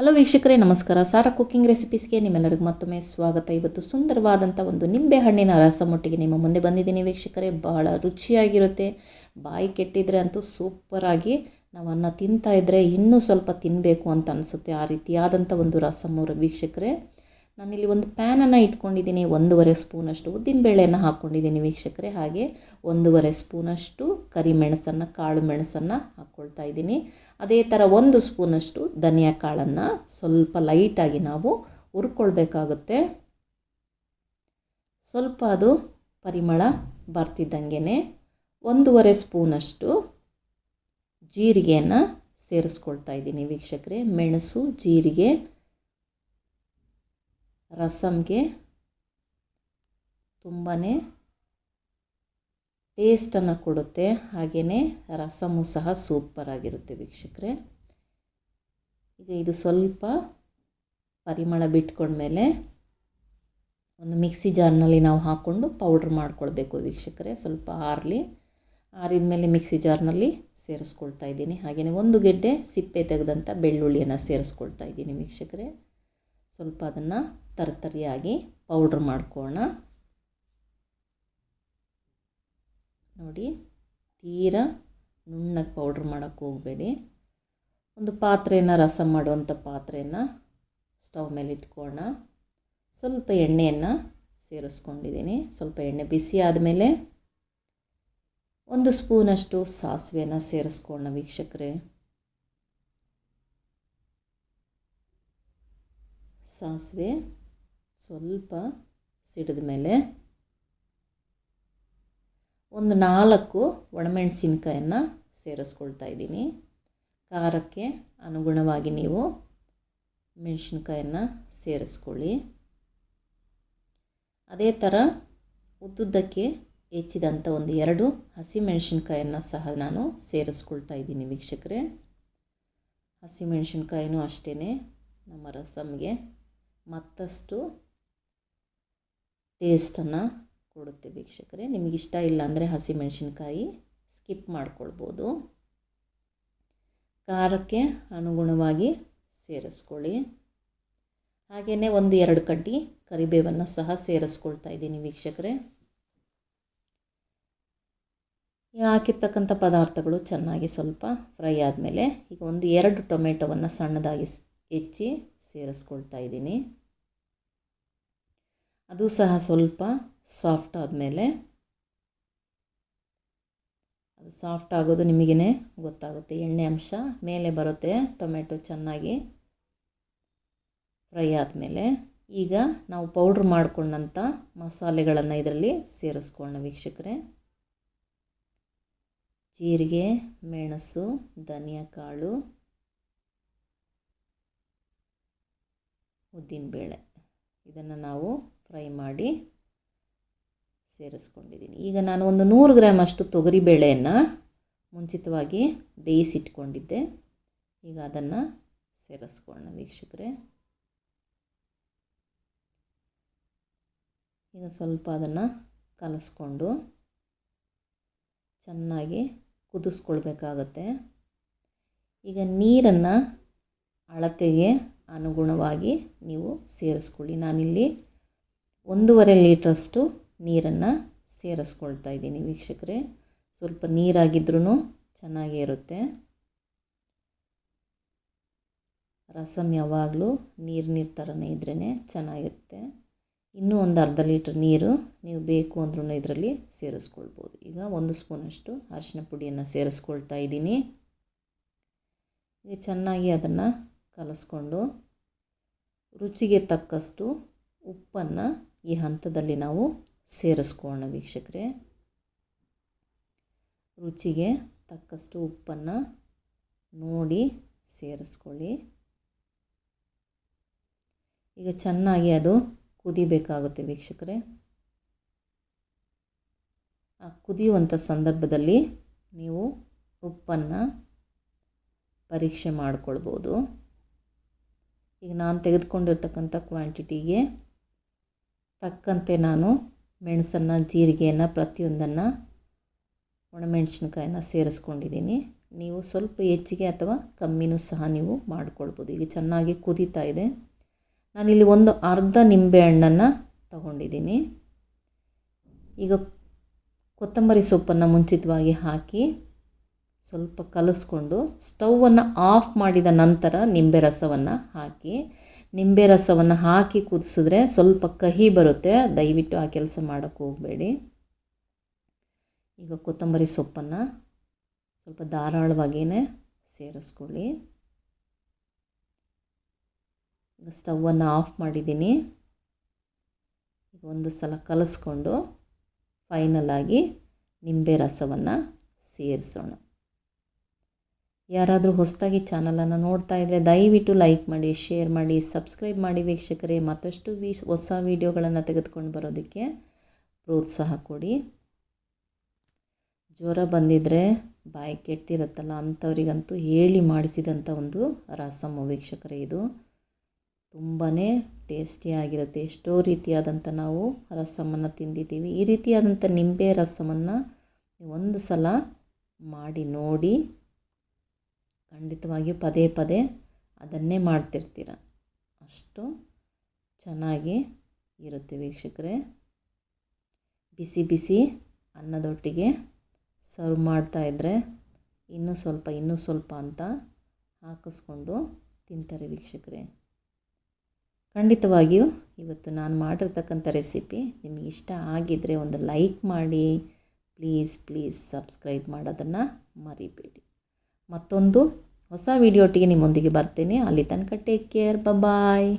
Hello ವೀಕ್ಷಕರೇ, ನಮಸ್ಕಾರ. ಸಾರ ಕುಕ್ಕಿಂಗ್ ರೆಸಿಪೀಸ್ಗೆ ನಿಮ್ಮೆಲ್ಲರಿಗೂ ಮತ್ತೊಮ್ಮೆ ಸ್ವಾಗತ. ಇವತ್ತು ಸುಂದರವಾದಂಥ ಒಂದು ನಿಂಬೆ ಹಣ್ಣಿನ ರಸಮೊಟ್ಟಿಗೆ ನಿಮ್ಮ ಮುಂದೆ ಬಂದಿದ್ದೀನಿ ವೀಕ್ಷಕರೇ. ಬಹಳ ರುಚಿಯಾಗಿರುತ್ತೆ. ಬಾಯಿ ಕೆಟ್ಟಿದ್ರೆ ಅಂತೂ ಸೂಪರಾಗಿ ನಾವು ಅನ್ನ ತಿಂತಾ ಇದ್ದರೆ ಇನ್ನೂ ಸ್ವಲ್ಪ ತಿನ್ನಬೇಕು ಅಂತ ಅನಿಸುತ್ತೆ ಆ ರೀತಿಯಾದಂಥ ಒಂದು ರಸಮ್ ವೀಕ್ಷಕರೇ. ನಾನಿಲ್ಲಿ ಒಂದು ಪ್ಯಾನನ್ನು ಇಟ್ಕೊಂಡಿದ್ದೀನಿ, ಒಂದೂವರೆ ಸ್ಪೂನಷ್ಟು ಉದ್ದಿನಬೇಳೆಯನ್ನು ಹಾಕ್ಕೊಂಡಿದ್ದೀನಿ ವೀಕ್ಷಕರೇ. ಹಾಗೆ ಒಂದೂವರೆ ಸ್ಪೂನಷ್ಟು ಕರಿಮೆಣಸನ್ನು ಕಾಳು ಮೆಣಸನ್ನು ಹಾಕ್ಕೊಳ್ತಾ ಇದ್ದೀನಿ. ಅದೇ ಥರ ಒಂದು ಸ್ಪೂನಷ್ಟು ಧನಿಯಾ ಕಾಳನ್ನು ಸ್ವಲ್ಪ ಲೈಟಾಗಿ ನಾವು ಹುರ್ಕೊಳ್ಬೇಕಾಗುತ್ತೆ. ಸ್ವಲ್ಪ ಅದು ಪರಿಮಳ ಬರ್ತಿದ್ದಂಗೆ ಒಂದೂವರೆ ಸ್ಪೂನಷ್ಟು ಜೀರಿಗೆಯನ್ನು ಸೇರಿಸ್ಕೊಳ್ತಾ ಇದ್ದೀನಿ ವೀಕ್ಷಕರೇ. ಮೆಣಸು, ಜೀರಿಗೆ ರಸಮ್ಗೆ ತುಂಬಾ ಟೇಸ್ಟನ್ನು ಕೊಡುತ್ತೆ. ಹಾಗೆಯೇ ರಸಮು ಸಹ ಸೂಪರಾಗಿರುತ್ತೆ ವೀಕ್ಷಕರೇ. ಈಗ ಇದು ಸ್ವಲ್ಪ ಪರಿಮಳ ಬಿಟ್ಕೊಂಡ್ಮೇಲೆ ಒಂದು ಮಿಕ್ಸಿ ಜಾರ್ನಲ್ಲಿ ನಾವು ಹಾಕ್ಕೊಂಡು ಪೌಡ್ರ್ ಮಾಡ್ಕೊಳ್ಬೇಕು ವೀಕ್ಷಕರೇ. ಸ್ವಲ್ಪ ಆರಲಿ. ಆರಿದ ಮೇಲೆ ಮಿಕ್ಸಿ ಜಾರ್ನಲ್ಲಿ ಸೇರಿಸ್ಕೊಳ್ತಾ ಇದ್ದೀನಿ. ಹಾಗೆಯೇ ಒಂದು ಗೆಡ್ಡೆ ಸಿಪ್ಪೆ ತೆಗೆದಂಥ ಬೆಳ್ಳುಳ್ಳಿಯನ್ನು ಸೇರಿಸ್ಕೊಳ್ತಾ ಇದ್ದೀನಿ ವೀಕ್ಷಕರೇ. ಸ್ವಲ್ಪ ಅದನ್ನು ತರತರಿಯಾಗಿ ಪೌಡ್ರ್ ಮಾಡ್ಕೊಳ್ಳೋಣ ನೋಡಿ, ತೀರ ನುಣ್ಣಗೆ ಪೌಡ್ರ್ ಮಾಡೋಕ್ಕೆ ಹೋಗಬೇಡಿ. ಒಂದು ಪಾತ್ರೆಯನ್ನು, ರಸ ಮಾಡುವಂಥ ಪಾತ್ರೆಯನ್ನು ಸ್ಟವ್ ಮೇಲೆ ಇಟ್ಕೊಳ್ಳೋಣ ಸ್ವಲ್ಪ ಎಣ್ಣೆಯನ್ನು ಸೇರಿಸ್ಕೊಂಡಿದ್ದೀನಿ. ಸ್ವಲ್ಪ ಎಣ್ಣೆ ಬಿಸಿ ಆದಮೇಲೆ ಒಂದು ಸ್ಪೂನಷ್ಟು ಸಾಸಿವೆಯನ್ನು ಸೇರಿಸ್ಕೊಳ್ಳೋಣ ವೀಕ್ಷಕರೇ. ಸಾಸಿವೆ ಸ್ವಲ್ಪ ಸಿಡಿದ ಮೇಲೆ ಒಂದು ನಾಲ್ಕು ಒಣಮೆಣಸಿನ್ಕಾಯನ್ನು ಸೇರಿಸ್ಕೊಳ್ತಾ ಇದ್ದೀನಿ. ಖಾರಕ್ಕೆ ಅನುಗುಣವಾಗಿ ನೀವು ಮೆಣಸಿನ್ಕಾಯನ್ನು ಸೇರಿಸ್ಕೊಳ್ಳಿ. ಅದೇ ಥರ ಉದ್ದುದ್ದಕ್ಕೆ ಹೆಚ್ಚಿದಂಥ ಒಂದು ಎರಡು ಹಸಿಮೆಣಸಿನ್ಕಾಯನ್ನು ಸಹ ನಾನು ಸೇರಿಸ್ಕೊಳ್ತಾ ಇದ್ದೀನಿ ವೀಕ್ಷಕರೇ. ಹಸಿಮೆಣಸಿನ್ಕಾಯಿನೂ ಅಷ್ಟೇ ನಮ್ಮ ರಸಮ್ಗೆ ಮತ್ತಷ್ಟು ಟೇಸ್ಟನ್ನು ಕೊಡುತ್ತೆ ವೀಕ್ಷಕರೇ. ನಿಮಗಿಷ್ಟ ಇಲ್ಲ ಅಂದರೆ ಹಸಿಮೆಣಸಿನ್ಕಾಯಿ ಸ್ಕಿಪ್ ಮಾಡ್ಕೊಳ್ಬೋದು. ಖಾರಕ್ಕೆ ಅನುಗುಣವಾಗಿ ಸೇರಿಸ್ಕೊಳ್ಳಿ. ಹಾಗೆಯೇ ಒಂದು ಎರಡು ಕಡ್ಡಿ ಕರಿಬೇವನ್ನು ಸಹ ಸೇರಿಸ್ಕೊಳ್ತಾ ಇದ್ದೀನಿ ವೀಕ್ಷಕರೇ. ಈಗ ಹಾಕಿರ್ತಕ್ಕಂಥ ಪದಾರ್ಥಗಳು ಚೆನ್ನಾಗಿ ಸ್ವಲ್ಪ ಫ್ರೈ ಆದಮೇಲೆ ಈಗ ಒಂದು ಎರಡು ಟೊಮೆಟೊವನ್ನು ಸಣ್ಣದಾಗಿ ಹೆಚ್ಚಿ ಸೇರಿಸ್ಕೊಳ್ತಾ ಇದ್ದೀನಿ. ಅದು ಸಹ ಸ್ವಲ್ಪ ಸಾಫ್ಟ್ ಆದಮೇಲೆ ಅದು ಸಾಫ್ಟ್ ಆಗೋದು ನಿಮಗೇ ಗೊತ್ತಾಗುತ್ತೆ. ಎಣ್ಣೆ ಅಂಶ ಮೇಲೆ ಬರುತ್ತೆ ಟೊಮೆಟೊ ಚೆನ್ನಾಗಿ ಫ್ರೈ ಆದಮೇಲೆ. ಈಗ ನಾವು ಪೌಡ್ರ್ ಮಾಡಿಕೊಂಡಂಥ ಮಸಾಲೆಗಳನ್ನು ಇದರಲ್ಲಿ ಸೇರಿಸ್ಕೊಳ್ಳೋಣ ವೀಕ್ಷಕರೇ. ಜೀರಿಗೆ, ಮೆಣಸು, ಧನಿಯಾ ಕಾಳು ಉದ್ದಿನಬೇಳೆ ಇದನ್ನು ನಾವು ಫ್ರೈ ಮಾಡಿ ಸೇರಿಸ್ಕೊಂಡಿದ್ದೀನಿ. ಈಗ ನಾನು ಒಂದು ನೂರು ಗ್ರಾಮ್ ಅಷ್ಟು ತೊಗರಿಬೇಳೆಯನ್ನು ಮುಂಚಿತವಾಗಿ ಬೇಯಿಸಿಟ್ಕೊಂಡಿದ್ದೆ. ಈಗ ಅದನ್ನು ಸೇರಿಸ್ಕೊಳ್ಳೋಣ ವೀಕ್ಷಕರೇ. ಈಗ ಸ್ವಲ್ಪ ಅದನ್ನು ಕಲಸ್ಕೊಂಡು ಚೆನ್ನಾಗಿ ಕುದಿಸ್ಕೊಳ್ಬೇಕಾಗತ್ತೆ. ಈಗ ನೀರನ್ನು ಅಳತೆಗೆ ಅನುಗುಣವಾಗಿ ನೀವು ಸೇರಿಸ್ಕೊಳ್ಳಿ. ನಾನಿಲ್ಲಿ ಒಂದೂವರೆ ಲೀಟ್ರಷ್ಟು ನೀರನ್ನು ಸೇರಿಸ್ಕೊಳ್ತಾ ಇದ್ದೀನಿ ವೀಕ್ಷಕರೇ. ಸ್ವಲ್ಪ ನೀರಾಗಿದ್ರೂ ಚೆನ್ನಾಗೇ ಇರುತ್ತೆ. ರಸಮ್ ಯಾವಾಗಲೂ ನೀರು ನೀರು ಥರನೇ ಇದ್ರೇ ಚೆನ್ನಾಗಿರುತ್ತೆ. ಇನ್ನೂ ಒಂದು ಅರ್ಧ ಲೀಟ್ರ್ ನೀರು ನೀವು ಬೇಕು ಅಂದ್ರೂ ಇದರಲ್ಲಿ ಸೇರಿಸ್ಕೊಳ್ಬೋದು. ಈಗ ಒಂದು ಸ್ಪೂನಷ್ಟು ಅರಿಶಿನ ಪುಡಿಯನ್ನು ಸೇರಿಸ್ಕೊಳ್ತಾ ಇದ್ದೀನಿ. ಈಗ ಚೆನ್ನಾಗಿ ಅದನ್ನು ಕಲಿಸ್ಕೊಂಡು ರುಚಿಗೆ ತಕ್ಕಷ್ಟು ಉಪ್ಪನ್ನು ಈ ಹಂತದಲ್ಲಿ ನಾವು ಸೇರಿಸ್ಕೊಳ್ಳೋಣ ವೀಕ್ಷಕರೇ. ರುಚಿಗೆ ತಕ್ಕಷ್ಟು ಉಪ್ಪನ್ನು ನೋಡಿ ಸೇರಿಸ್ಕೊಳ್ಳಿ. ಈಗ ಚೆನ್ನಾಗಿ ಅದು ಕುದಿಬೇಕಾಗುತ್ತೆ ವೀಕ್ಷಕರೇ. ಆ ಕುದಿಯುವಂಥ ಸಂದರ್ಭದಲ್ಲಿ ನೀವು ಉಪ್ಪನ್ನು ಪರೀಕ್ಷೆ ಮಾಡಿಕೊಳ್ಬೋದು. ಈಗ ನಾನು ತೆಗೆದುಕೊಂಡಿರ್ತಕ್ಕಂಥ ಕ್ವಾಂಟಿಟಿಗೆ ತಕ್ಕಂತೆ ನಾನು ಮೆಣಸನ್ನು, ಜೀರಿಗೆಯನ್ನು ಪ್ರತಿಯೊಂದನ್ನು ಒಣಮೆಣಸಿನ್ಕಾಯಿನ ಸೇರಿಸ್ಕೊಂಡಿದ್ದೀನಿ. ನೀವು ಸ್ವಲ್ಪ ಹೆಚ್ಚಿಗೆ ಅಥವಾ ಕಮ್ಮಿನೂ ಸಹ ನೀವು ಮಾಡ್ಕೊಳ್ಬೋದು. ಈಗ ಚೆನ್ನಾಗಿ ಕುದೀತಾ ಇದೆ. ನಾನಿಲ್ಲಿ ಒಂದು ಅರ್ಧ ನಿಂಬೆ ಹಣ್ಣನ್ನು ತಗೊಂಡಿದ್ದೀನಿ. ಈಗ ಕೊತ್ತಂಬರಿ ಸೊಪ್ಪನ್ನು ಮುಂಚಿತವಾಗಿ ಹಾಕಿ ಸ್ವಲ್ಪ ಕಲಸ್ಕೊಂಡು ಸ್ಟವನ್ನು ಆಫ್ ಮಾಡಿದ ನಂತರ ನಿಂಬೆ ರಸವನ್ನು ಹಾಕಿ, ನಿಂಬೆ ರಸವನ್ನು ಹಾಕಿ ಕುದಿಸಿದ್ರೆ ಸ್ವಲ್ಪ ಕಹಿ ಬರುತ್ತೆ. ದಯವಿಟ್ಟು ಆ ಕೆಲಸ ಮಾಡೋಕ್ಕೆ ಹೋಗಬೇಡಿ. ಈಗ ಕೊತ್ತಂಬರಿ ಸೊಪ್ಪನ್ನು ಸ್ವಲ್ಪ ಧಾರಾಳವಾಗಿಯೇ ಸೇರಿಸ್ಕೊಳ್ಳಿ. ಈಗ ಸ್ಟವನ್ನು ಆಫ್ ಮಾಡಿದ್ದೀನಿ. ಈಗ ಒಂದು ಸಲ ಕಲಿಸ್ಕೊಂಡು ಫೈನಲಾಗಿ ನಿಂಬೆ ರಸವನ್ನು ಸೇರಿಸೋಣ. ಯಾರಾದರೂ ಹೊಸದಾಗಿ ಚಾನಲನ್ನು ನೋಡ್ತಾ ಇದ್ದರೆ ದಯವಿಟ್ಟು ಲೈಕ್ ಮಾಡಿ, ಶೇರ್ ಮಾಡಿ, ಸಬ್ಸ್ಕ್ರೈಬ್ ಮಾಡಿ ವೀಕ್ಷಕರೇ. ಮತ್ತಷ್ಟು ವಿ ಹೊಸ ವೀಡಿಯೋಗಳನ್ನು ತೆಗೆದುಕೊಂಡು ಬರೋದಕ್ಕೆ ಪ್ರೋತ್ಸಾಹ ಕೊಡಿ. ಜ್ವರ ಬಂದಿದ್ದರೆ ಬಾಯಿ ಕೆಟ್ಟಿರುತ್ತಲ್ಲ ಅಂಥವರಿಗಂತೂ ಹೇಳಿ ಮಾಡಿಸಿದಂಥ ಒಂದು ರಸಮ ವೀಕ್ಷಕರೇ ಇದು. ತುಂಬಾ ಟೇಸ್ಟಿಯಾಗಿರುತ್ತೆ ಎಷ್ಟೋ ರೀತಿಯಾದಂಥ ನಾವು ರಸಮನ್ನು ತಿಂದಿದ್ದೀವಿ. ಈ ರೀತಿಯಾದಂಥ ನಿಂಬೆ ರಸಮನ್ನು ಒಂದು ಸಲ ಮಾಡಿ ನೋಡಿ. ಖಂಡಿತವಾಗಿಯೂ ಪದೇ ಪದೇ ಅದನ್ನೇ ಮಾಡ್ತಿರ್ತೀರ. ಅಷ್ಟು ಚೆನ್ನಾಗಿ ಇರುತ್ತೆ ವೀಕ್ಷಕರೇ. ಬಿಸಿ ಬಿಸಿ ಅನ್ನದೊಟ್ಟಿಗೆ ಸರ್ವ್ ಮಾಡ್ತಾಯಿದ್ರೆ ಇನ್ನೂ ಸ್ವಲ್ಪ ಇನ್ನೂ ಸ್ವಲ್ಪ ಅಂತ ಹಾಕಿಸ್ಕೊಂಡು ತಿಂತಾರೆ ವೀಕ್ಷಕರೇ. ಖಂಡಿತವಾಗಿಯೂ ಇವತ್ತು ನಾನು ಮಾಡಿರ್ತಕ್ಕಂಥ ರೆಸಿಪಿ ನಿಮಗೆ ಇಷ್ಟ ಆಗಿದ್ದರೆ ಒಂದು ಲೈಕ್ ಮಾಡಿ, ಪ್ಲೀಸ್ ಪ್ಲೀಸ್ ಸಬ್ಸ್ಕ್ರೈಬ್ ಮಾಡೋದನ್ನು ಮರಿಬೇಡಿ. ಮತ್ತೊಂದು ಹೊಸ ವಿಡಿಯೋಟಿಗೆ ನಿಮ್ಮೊಂದಿಗೆ ಬರ್ತೇನೆ. ಅಲ್ಲಿ ತನಕ ಟೇಕ್ ಕೇರ್ ಬಾಯ್